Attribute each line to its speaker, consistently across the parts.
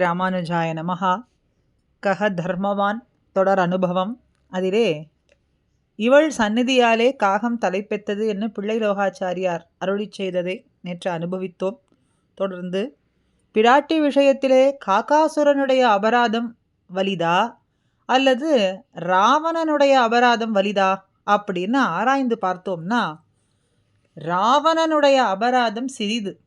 Speaker 1: ராமானுஜாய நமஹா. கஹ தர்மவான் தொடர் அனுபவம். அதிலே இவள் சந்நிதியாலே காகம் தலைப்பெத்தது என்று பிள்ளை லோகாச்சாரியார் அருளி செய்ததை நேற்று அனுபவித்தோம். தொடர்ந்து பிராட்டி விஷயத்திலே காக்காசுரனுடைய அபராதம் வலிதா? அல்லது ராவணனுடைய அபராதம் வலிதா? அப்படின்னு ஆராய்ந்து பார்த்தோம்னா ராவணனுடைய அபராதம் சிறிது.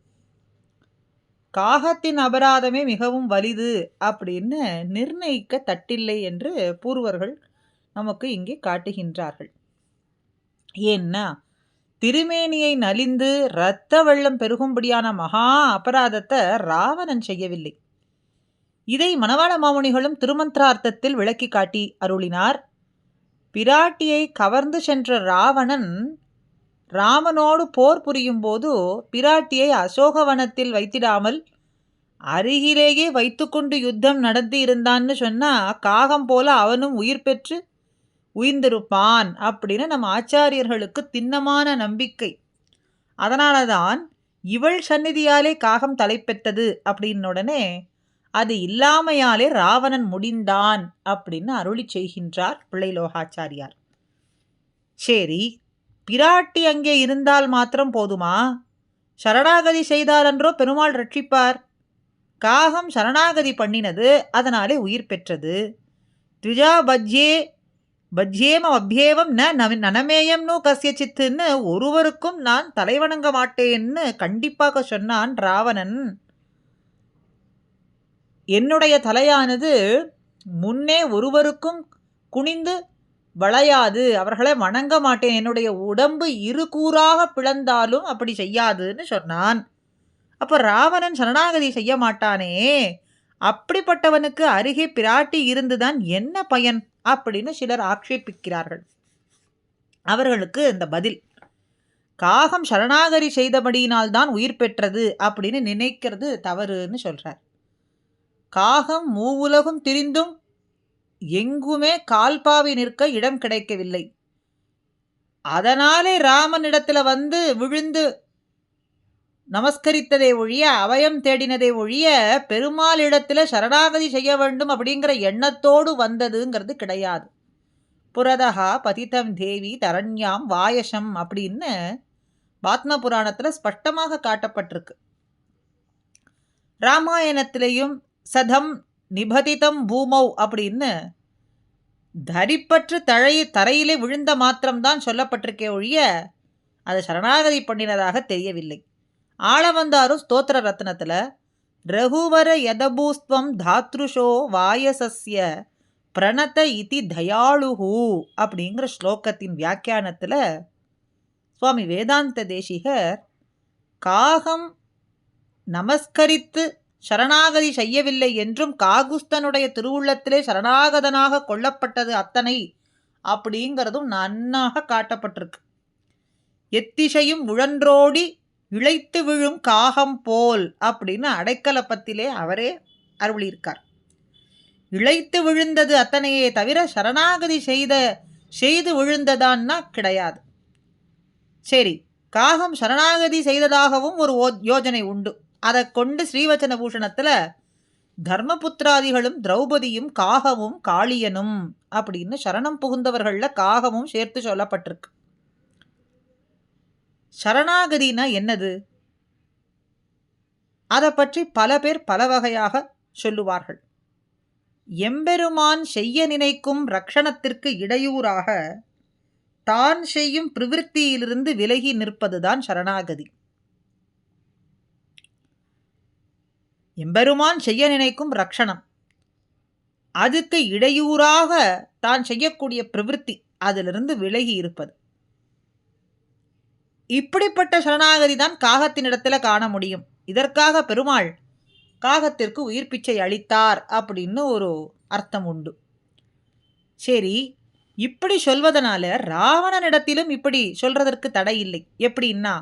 Speaker 1: காகத்தின் அபராதமே மிகவும் வலிது அப்படின்னு நிர்ணயிக்க தட்டில்லை என்று பூர்வர்கள் நமக்கு இங்கே காட்டுகின்றார்கள். ஏன்னா திருமேனியை நலிந்து இரத்த வெள்ளம் பெருகும்படியான மகா அபராதத்தை ராவணன் செய்யவில்லை. இதை மணவாள மாமுனிகளும் திருமந்திரார்த்தத்தில் விளக்கி காட்டி அருளினார். பிராட்டியை கவர்ந்து சென்ற ராவணன் ராமனோடு போர் புரியும் போது பிராட்டியை அசோகவனத்தில் வைத்திடாமல் அருகிலேயே வைத்துக்கொண்டு யுத்தம் நடத்தி இருந்தான்னு சொன்னால் காகம் போல அவனும் உயிர் பெற்று உயிர்ந்திருப்பான் அப்படின்னு நம்ம ஆச்சாரியர்களுக்கு திண்ணமான நம்பிக்கை. அதனால தான் இவள் சந்நிதியாலே காகம் தலைப்பெற்றது அப்படின்ன உடனே அது இல்லாமையாலே ராவணன் முடிந்தான் அப்படின்னு அருளி செய்கின்றார் பிள்ளை லோகாச்சாரியார். சரி பிராட்டி அங்கே இருந்தால் மாத்திரம் போதுமா? சரணாகதி செய்தாலன்றோ பெருமாள் ரட்சிப்பார். காகம் சரணாகதி பண்ணினது அதனாலே உயிர் பெற்றது. த்விஜா பஜ்யே பஜ்யேம அபியேவம் ந நவி நனமேயம்னு கசியச்சித்துன்னு ஒருவருக்கும் நான் தலைவணங்க மாட்டேன்னு கண்டிப்பாக சொன்னான் ராவணன். என்னுடைய தலையானது முன்னே ஒருவருக்கும் குனிந்து வளையாது அவர்களை வணங்க மாட்டேன் என்னுடைய உடம்பு இரு கூறாக பிளந்தாலும் அப்படி செய்யாதுன்னு சொன்னான். அப்போ ராவணன் சரணாகதி செய்ய மாட்டானே அப்படிப்பட்டவனுக்கு அருகே பிராட்டி இருந்துதான் என்ன பயன்? அப்படின்னு சிலர் ஆக்ஷேபிக்கிறார்கள் அவர்களுக்கு இந்த பதில் காகம் சரணாகதி செய்தபடியினால்தான் உயிர் பெற்றது அப்படின்னு நினைக்கிறது தவறுன்னு சொல்கிறார் காகம் மூவுலகும் திரிந்தும் எங்குமே கால்பாவி நிற்க இடம் கிடைக்கவில்லை. அதனாலே ராமனிடத்தில் வந்து விழுந்து நமஸ்கரித்ததை ஒழிய அவயம் தேடினதை ஒழிய பெருமாள் இடத்துல சரணாகதி செய்ய வேண்டும் அப்படிங்கிற எண்ணத்தோடு வந்ததுங்கிறது கிடையாது. புரதகா பதிதம் தேவி தரண்யாம் வாயசம் அப்படின்னு பாத்ம புராணத்தில் ஸ்பஷ்டமாக காட்டப்பட்டிருக்கு. ராமாயணத்திலையும் சதம் நிபதிதம் பூமௌ அப்படின்னு தரிப்பற்று தழை தரையிலே விழுந்த மாத்திரம்தான் சொல்லப்பட்டிருக்கே ஒழிய அது சரணாகதி பண்ணினதாக தெரியவில்லை. ஆளவந்தாரும் ஸ்தோத்திர ரத்னத்தில் ரகுவர யதபூஸ்துவம் தாத்ருஷோ வாயசஸ்ய பிரணத இதி தயாளுஹு அப்படிங்கிற ஸ்லோகத்தின் வியாக்கியானத்தில் சுவாமி வேதாந்த தேசிகர் காகம் நமஸ்கரித்து சரணாகதி செய்யவில்லை என்றும் காகுஸ்தனுடைய திருவுள்ளத்திலே சரணாகதனாக கொல்லப்பட்டது அத்தனை அப்படிங்கிறதும் நன்னாக காட்டப்பட்டிருக்கு. எத்திசையும் உழன்றோடி இழைத்து விழும் காகம் போல் அப்படின்னு அடைக்கலப்பத்திலே அவரே அருளியிருக்கார். இழைத்து விழுந்தது அத்தனையே தவிர சரணாகதி செய்த செய்து விழுந்ததான்னா கிடையாது. சரி காகம் சரணாகதி செய்ததாகவும் ஒரு யோஜனை உண்டு. அதை கொண்டு ஸ்ரீவச்சன பூஷணத்தில் தர்மபுத்திராதிகளும் திரௌபதியும் காகமும் காளியனும் அப்படின்னு சரணம் புகுந்தவர்களில் காகமும் சேர்த்து சொல்லப்பட்டிருக்கு. சரணாகதினா என்னது? அதை பற்றி பல பேர் பல வகையாக சொல்லுவார்கள். எம்பெருமான் செய்ய நினைக்கும் ரக்ஷணத்திற்கு இடையூறாக தான் செய்யும் பிரவிற்த்தியிலிருந்து விலகி நிற்பதுதான் சரணாகதி. எம்பெருமான் செய்ய நினைக்கும் ரக்ஷணம். அதுக்கு இடையூறாக தான் செய்யக்கூடிய பிரவிற்த்தி அதிலிருந்து விலகி இருப்பது. இப்படிப்பட்ட சரணாகதி தான் காகத்தினிடத்தில் காண முடியும். இதற்காக பெருமாள் காகத்திற்கு உயிர் பிச்சை அளித்தார் அப்படின்னு ஒரு அர்த்தம் உண்டு. சரி இப்படி சொல்வதனால ராவணனிடத்திலும் இப்படி சொல்றதற்கு தடை இல்லை. எப்படின்னா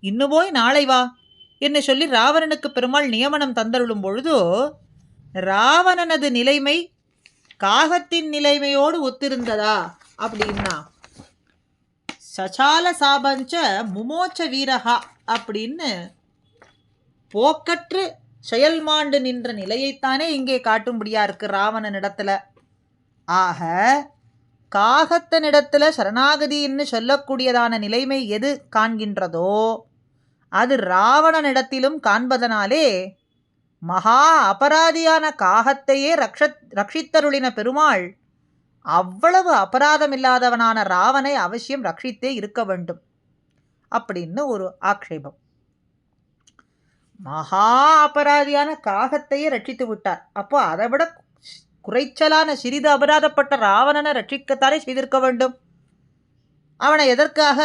Speaker 1: இன்னும் போய் நாளை வா. என்று சொல்லி ராவணனுக்கு பெருமாள் நியமனம் தந்தருளும் பொழுது ராவணனது நிலைமை காகத்தின் நிலைமையோடு ஒத்திருந்ததா? அப்படின்னா சசால சாபஞ்ச முமோச்ச வீரகா அப்படின்னு போக்கற்று செயல்மாண்டு நின்ற நிலையைத்தானே இங்கே காட்டும்படியா இருக்கு ராவணனிடத்துல. ஆக காகத்தனிடத்துல சரணாகதின்னு சொல்லக்கூடியதான நிலைமை எது காண்கின்றதோ அது ராவணனிடத்திலும் காண்பதனாலே மகா அபராதியான காகத்தையே ரக்ஷ ரட்சித்தருளின பெருமாள் அவ்வளவு அபராதமில்லாதவனான ராவனை அவசியம் ரட்சித்தே இருக்க வேண்டும். அப்படின்னு ஒரு ஆக்ஷேபம். மகா அபராதியான காகத்தையே ரட்சித்து விட்டார். அப்போ அதை விட குறைச்சலான சிறிது அபராதப்பட்ட ராவணனை ரட்சிக்கத்தானே செய்திருக்க வேண்டும்? அவனை எதற்காக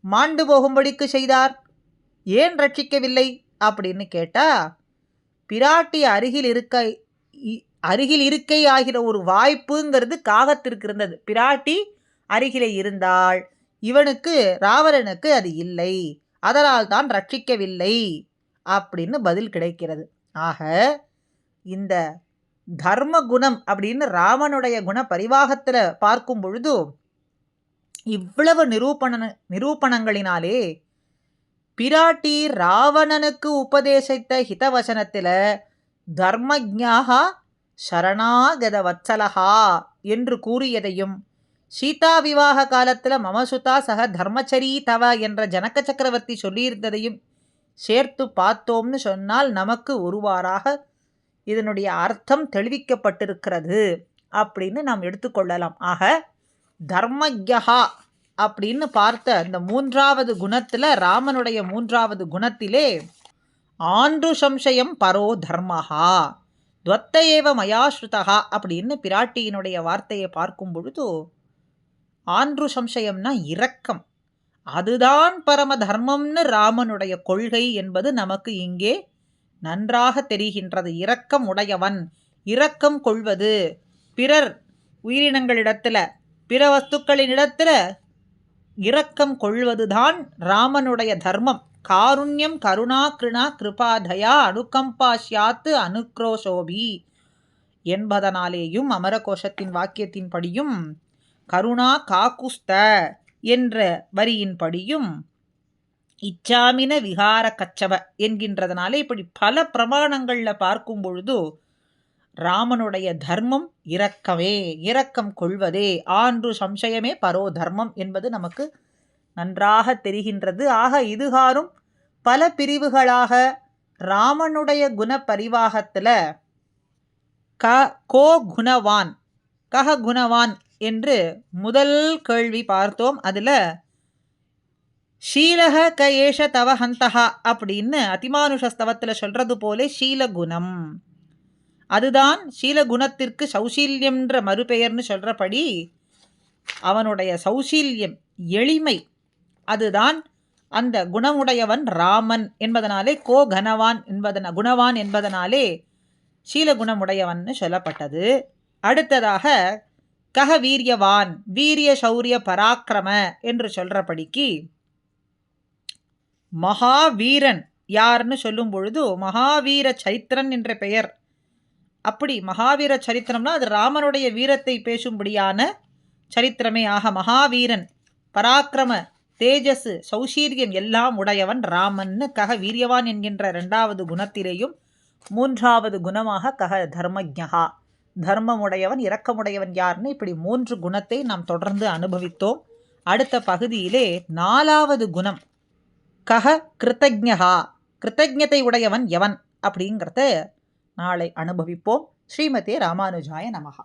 Speaker 1: மாண்டு போகும்படிக்கு செய்தார்? ஏன் ரட்சிக்கவில்லை? அப்படின்னு கேட்டா பிராட்டி அருகில் இருக்க அருகில் இருக்கை ஆகிற ஒரு வாய்ப்புங்கிறது காகத்திற்கு இருந்தது பிராட்டி அருகிலே இருந்தால் இவனுக்கு ராவணனுக்கு அது இல்லை. அதனால் தான் ரட்சிக்கவில்லை. அப்படின்னு பதில் கிடைக்கிறது. ஆக இந்த தர்ம குணம் அப்படின்னு ராமனுடைய குண பரிவாகத்தில் பார்க்கும் பொழுது இவ்வளவு நிரூபண நிரூபணங்களினாலே பிராட்டி ராவணனுக்கு உபதேசித்த ஹிதவசனத்தில் தர்மஜாகா சரணாகத வத்சலஹா என்று கூறியதையும் சீதா விவாக காலத்தில் மமசுதா சக தர்மச்சரி தவ என்ற ஜனக சக்கரவர்த்தி சொல்லியிருந்ததையும் சேர்த்து பார்த்தோம்னு சொன்னால் நமக்கு ஒருவாறாக இதனுடைய அர்த்தம் தெளிவிக்கப்பட்டிருக்கிறது அப்படின்னு நாம் எடுத்துக்கொள்ளலாம். ஆக தர்மஜகா அப்படின்னு பார்த்த இந்த மூன்றாவது குணத்தில் ராமனுடைய மூன்றாவது குணத்திலே ஆண்டு சம்சயம் பரோ தர்மஹா துவத்த ஏவ மயாஸ்ருதா அப்படின்னு பிராட்டியினுடைய வார்த்தையை பார்க்கும் பொழுது ஆன்று சம்சயம்னா இரக்கம். அதுதான் பரம தர்மம்னு ராமனுடைய கொள்கை என்பது நமக்கு இங்கே நன்றாக தெரிகின்றது. இரக்கம் உடையவன் இரக்கம் கொள்வது. பிறர் உயிரினங்களிடத்தில் பிற வஸ்துக்களினிடத்தில் இரக்கம் கொள்வதுதான் ராமனுடைய தர்மம். காருண்யம் கருணா கிருணா கிருபாதயா அனுகம்பா சியாத்து அனுக்ரோஷோபி என்பதனாலேயும் அமரகோஷத்தின் வாக்கியத்தின்படியும் கருணா காக்குஸ்த என்ற வரியின்படியும் இச்சாமின விகார கச்சவ என்கின்றதனாலே இப்படி பல பிரமாணங்களில் பார்க்கும் பொழுது ராமனுடைய தர்மம் இரக்கமே இரக்கம் கொள்வதே. ஆன்று சம்சயமே பரோ தர்மம் என்பது நமக்கு நன்றாக தெரிகின்றது. ஆக இதுகாரும் பல பிரிவுகளாக ராமனுடைய குண பரிவாகத்தில் க கோ குணவான் கக குணவான் என்று முதல் கேள்வி பார்த்தோம். அதில் ஷீலக க ஏஷ தவ ஹந்தகா அப்படின்னு அதிமானுஷஸ்தவத்தில் சொல்கிறது போலே ஷீலகுணம். அதுதான் ஷீலகுணத்திற்கு சௌசீல்யம்ன்ற மறுபெயர்னு சொல்கிறபடி அவனுடைய சௌசீல்யம் எளிமை அதுதான் அந்த குணமுடையவன் ராமன் என்பதனாலே கோ கனவான் என்பதன குணவான் என்பதனாலே ஷீலகுணமுடையவன் சொல்லப்பட்டது. அடுத்ததாக கக வீரியவான் வீரிய சௌரிய பராக்கிரம என்று சொல்கிறபடிக்கு மகாவீரன் யார்னு சொல்லும் பொழுது மகாவீர சைத்திரன் என்ற பெயர் அப்படி மகாவீர சரித்திரம்னா அது ராமனுடைய வீரத்தை பேசும்படியான சரித்திரமே. ஆக மகாவீரன் பராக்கிரம தேஜஸ் சௌசீரியம் எல்லாம் உடையவன் ராமன்னு கக வீரியவான் என்கின்ற இரண்டாவது குணத்திலேயும் மூன்றாவது குணமாக கக தர்மஜகா தர்மமுடையவன் இரக்கமுடையவன் யார்னு இப்படி மூன்று குணத்தை நாம் தொடர்ந்து அனுபவித்தோம். அடுத்த பகுதியிலே நாலாவது குணம் கக கிருத்தஜா கிருத்தஜத்தை உடையவன் எவன் அப்படிங்கிறத நாளை அனுபவிப்போம். ஸ்ரீமதே ராமானுஜாய நமகா